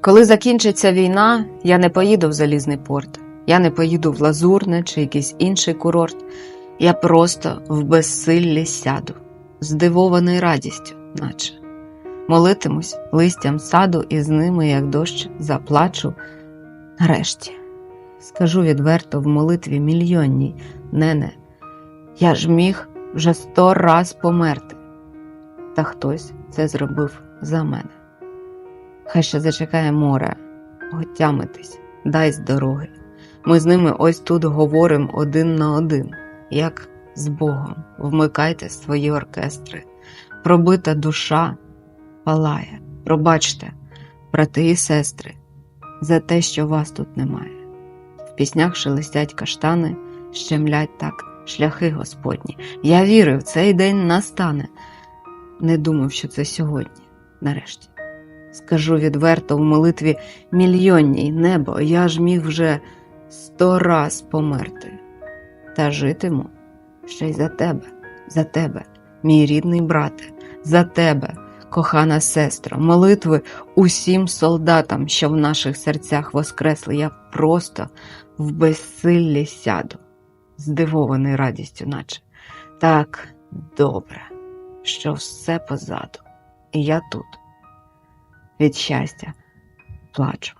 Коли закінчиться війна, я не поїду в Залізний порт, я не поїду в Лазурне чи якийсь інший курорт. Я просто в безсиллі сяду, здивований радістю, наче молитимусь листям саду, і з ними, як дощ, заплачу. Нарешті, скажу відверто в молитві мільйонній, нене, я ж міг вже сто раз померти. Та хтось це зробив за мене. Хай ще зачекає море, отямитись, дай з дороги. Ми з ними ось тут говоримо один на один, як з Богом. Вмикайте свої оркестри. Пробита душа палає. Пробачте, брати і сестри, за те, що вас тут немає. В піснях шелестять каштани, щемлять так шляхи Господні. Я вірив, цей день настане. Не думав, що це сьогодні, нарешті. Скажу відверто в молитві мільйонній небо, я ж міг вже сто раз померти. Та житиму ще й за тебе, за тебе, мій рідний брате, за тебе, кохана сестра, молитви усім солдатам, що в наших серцях воскресли. Я просто в безсиллі сяду, здивований радістю, наче так добре, що все позаду, і я тут від щастя плачу.